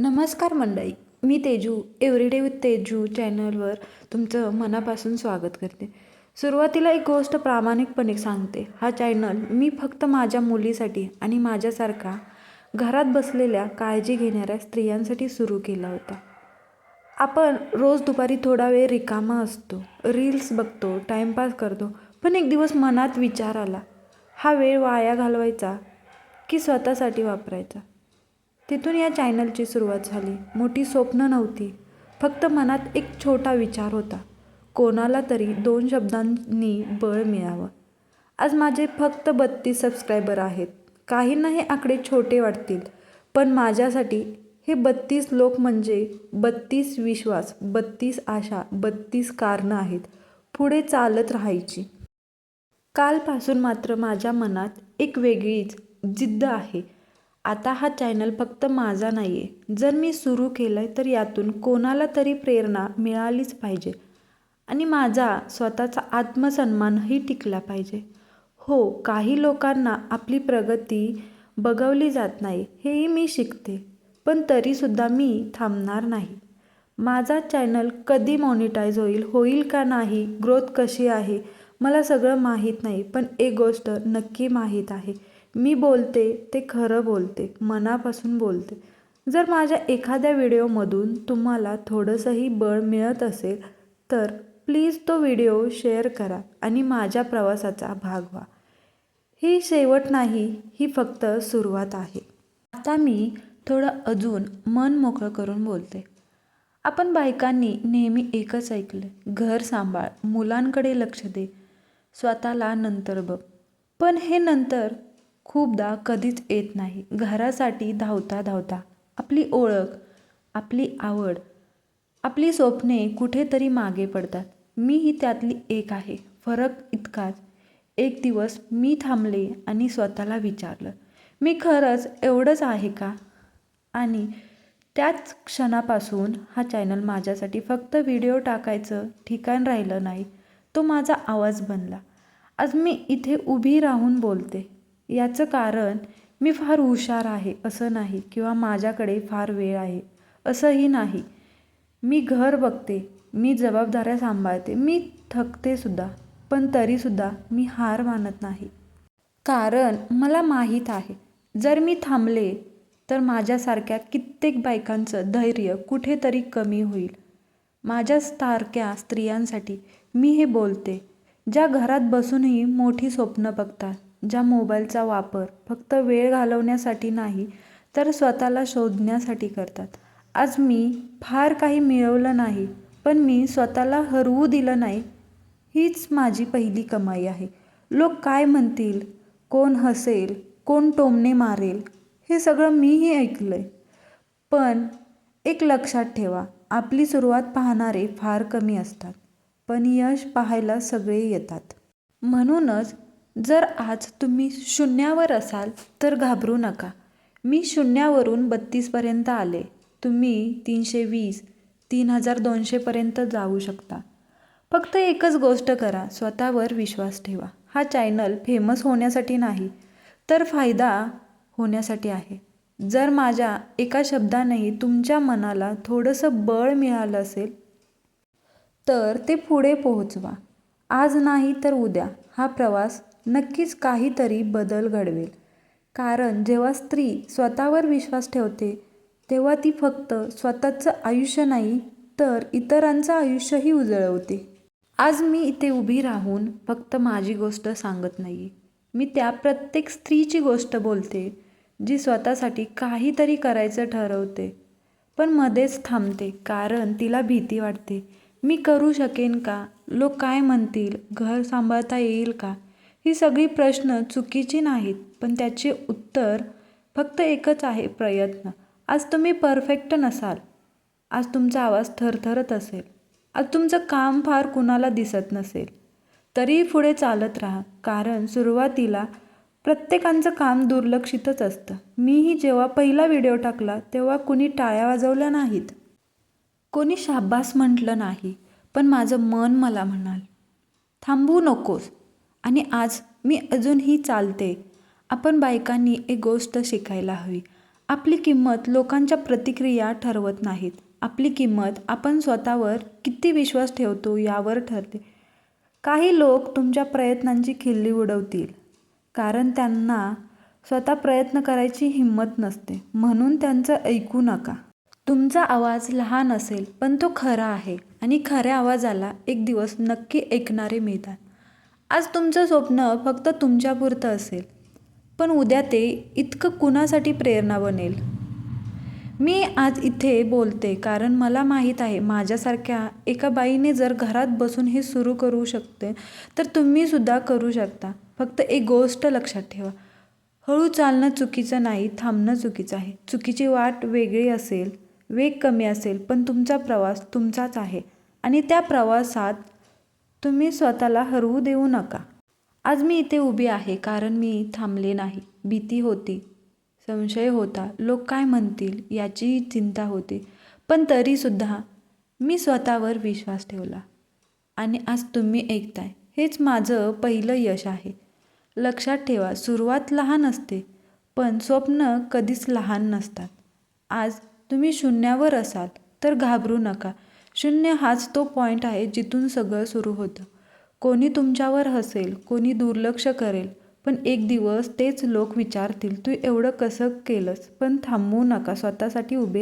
नमस्कार मंडळी मी तेजू एव्हरीडे विथ तेजू चॅनलवर तुमचं मनापासून स्वागत करते. सुरुवातीला एक गोष्ट प्रामाणिकपणे सांगते. हा चॅनल मी फक्त माझ्या मुलीसाठी आणि माझ्यासारखा घरात बसलेल्या काळजी घेणाऱ्या स्त्रियांसाठी सुरू केला होता. आपण रोज दुपारी थोडा वेळ रिकामा असतो रील्स बघतो टाईमपास करतो पण एक दिवस मनात विचार आला. हा वेळ वाया घालवायचा की स्वतःसाठी वापरायचा? तिथून या चॅनलची सुरुवात झाली. मोठी स्वप्न नव्हती. फक्त मनात एक छोटा विचार होता. कोणाला तरी दोन शब्दांनी बळ मिळावं. आज माझे फक्त बत्तीस सबस्क्रायबर आहेत. काहींना हे आकडे छोटे वाटतील. पण माझ्यासाठी हे बत्तीस लोक म्हणजे बत्तीस विश्वास बत्तीस आशा बत्तीस कारणं आहेत. पुढे चालत राहायची. कालपासून मात्र माझ्या मनात एक वेगळीच जिद्द आहे. आता हा चॅनल फक्त माझा नाही आहे जर मी सुरू केलं आहे तर यातून कोणाला तरी प्रेरणा मिळालीच पाहिजे. आणि माझा स्वतःचा आत्मसन्मानही टिकला पाहिजे. हो काही लोकांना आपली प्रगती बघवली जात नाही हेही मी शिकते. पण तरीसुद्धा मी थांबणार नाही. माझा चॅनल कधी मॉनिटाईज होईल होईल का नाही ग्रोथ कशी आहे मला सगळं माहीत नाही पण एक गोष्ट नक्की माहीत आहे. मी बोलते ते खरं बोलते मनापासून बोलते. जर माझ्या एखाद्या व्हिडिओमधून तुम्हाला थोडंसंही बळ मिळत असेल तर प्लीज तो व्हिडिओ शेअर करा आणि माझ्या प्रवासाचा भाग व्हा. ही शेवट नाही ही फक्त सुरुवात आहे. आता मी थोडं अजून मन मोकळं करून बोलते. आपण बायकांनी नेहमी एकच ऐकलं घर सांभाळ मुलांकडे लक्ष दे स्वतःला नंतर बघ. पण हे नंतर खूपदा कधीच येत नाही. घरासाठी धावता धावता. आपली ओळख आपली आवड आपली स्वप्ने कुठेतरी मागे पडतात. मीही त्यातली एक आहे. फरक इतकाच. एक दिवस मी थांबले आणि स्वतःला विचारलं मी खरंच एवढंच आहे का? आणि त्याच क्षणापासून हा चॅनल माझ्यासाठी फक्त व्हिडिओ टाकायचं ठिकाण राहिलं नाही. तो माझा आवाज बनला. आज मी इथे उभी राहून बोलते. याचं कारण मी फार हुशार आहे असं नाही किंवा माझ्याकडे फार वेळ आहे असंही नाही. मी घर बघते मी जबाबदाऱ्या सांभाळते मी थकते सुद्धा पण तरीसुद्धा मी हार मानत नाही. कारण मला माहीत आहे जर मी थांबले तर माझ्यासारख्या कित्येक बायकांचं धैर्य कुठेतरी कमी होईल. माझ्यासारख्या स्त्रियांसाठी मी हे बोलते ज्या घरात बसूनही मोठी स्वप्न बघतात. ज्या मोबाईलचा वापर फक्त वेळ घालवण्यासाठी नाही तर स्वतःला शोधण्यासाठी करतात. आज मी फार काही मिळवलं नाही पण मी स्वतःला हरवू दिलं नाही हीच माझी पहिली कमाई आहे. लोक काय म्हणतील? कोण हसेल? कोण टोमणे मारेल? हे सगळं मीही ऐकलं आहे पण एक लक्षात ठेवा आपली सुरुवात पाहणारे फार कमी असतात पण यश पाहायला सगळे येतात. म्हणूनच जर आज तुम्ही शून्यावर असाल तर घाबरू नका. मी शून्यावरून बत्तीसपर्यंत आले. तुम्ही तीनशे वीस तीन हजार दोनशेपर्यंत जाऊ शकता. फक्त एकच गोष्ट करा स्वतःवर विश्वास ठेवा. हा चॅनल फेमस होण्यासाठी नाही तर फायदा होण्यासाठी आहे. जर माझ्या एका शब्दानेही तुमच्या मनाला थोडंसं बळ मिळालं असेल तर ते पुढे पोहोचवा. आज नाही तर उद्या. हा प्रवास नक्कीच काहीतरी बदल घडवेल. कारण जेव्हा स्त्री स्वतःवर विश्वास ठेवते तेव्हा ती फक्त स्वतःचं आयुष्य नाही तर इतरांचं आयुष्यही उजळवते. आज मी इथे उभी राहून फक्त माझी गोष्ट सांगत नाही मी त्या प्रत्येक स्त्रीची गोष्ट बोलते जी स्वतःसाठी काहीतरी करायचं ठरवते. पण मध्येच थांबते कारण तिला भीती वाटते. मी करू शकेन का? लोक काय म्हणतील? घर सांभाळता येईल का? ही सगळी प्रश्न चुकीची नाहीत पण त्याचे उत्तर फक्त एकच आहे प्रयत्न. आज तुम्ही परफेक्ट नसाल. आज तुमचा आवाज थरथरत असेल. आज तुमचं काम फार कुणाला दिसत नसेल. तरी पुढे चालत राहा कारण सुरुवातीला प्रत्येकांचं काम दुर्लक्षितच असतं. मीही जेव्हा पहिला व्हिडिओ टाकला तेव्हा कुणी टाळ्या वाजवल्या नाहीत. कोणी शाब्बास म्हटलं नाही पण माझं मन मला म्हणाल थांबू नकोस. आणि आज मी अजूनही चालते. आपण बायकांनी एक गोष्ट शिकायला हवी. आपली किंमत लोकांच्या प्रतिक्रिया ठरवत नाहीत. आपली किंमत आपण स्वतःवर किती विश्वास ठेवतो यावर ठरते. काही लोक तुमच्या प्रयत्नांची खिल्ली उडवतील. कारण त्यांना स्वतः प्रयत्न करायची हिंमत नसते. म्हणून त्यांचं ऐकू नका. तुमचा आवाज लहान असेल पण तो खरा आहे आणि खऱ्या आवाजाला एक दिवस नक्की ऐकणारे मिळतात. आज तुमचं स्वप्न फक्त तुमच्यापुरतं असेल. पण उद्या ते इतकं कुणासाठी प्रेरणा बनेल? मी आज इथे बोलते कारण मला माहीत आहे माझ्यासारख्या एका बाईने जर घरात बसून हे सुरू करू शकते तर तुम्हीसुद्धा करू शकता. फक्त एक गोष्ट लक्षात ठेवा. हळू चालणं चुकीचं नाही थांबणं चुकीचं आहे. चुकीची वाट वेगळी असेल वेग कमी असेल पण तुमचा प्रवास तुमचाच आहे. आणि त्या प्रवासात तुम्ही स्वतःला हरवू देऊ नका. आज मी इथे उभी आहे कारण मी थांबले नाही. भीती होती. संशय होता. लोक काय म्हणतील याचीही चिंता होती. पण तरीसुद्धा मी स्वतःवर विश्वास ठेवला. आणि आज तुम्ही ऐकताय. हेच माझं पहिलं यश आहे. लक्षात ठेवा सुरुवात लहान असते पण स्वप्न कधीच लहान नसतात. आज तुम्ही शून्यावर असाल तर घाबरू नका. शून्य हाच तो पॉईंट आहे जिथून सगळं सुरू होतं. कोणी तुमच्यावर हसेल कोणी दुर्लक्ष करेल पण एक दिवस तेच लोक विचारतील तू एवढं कसं केलंस? पण थांबवू नका स्वतःसाठी उभे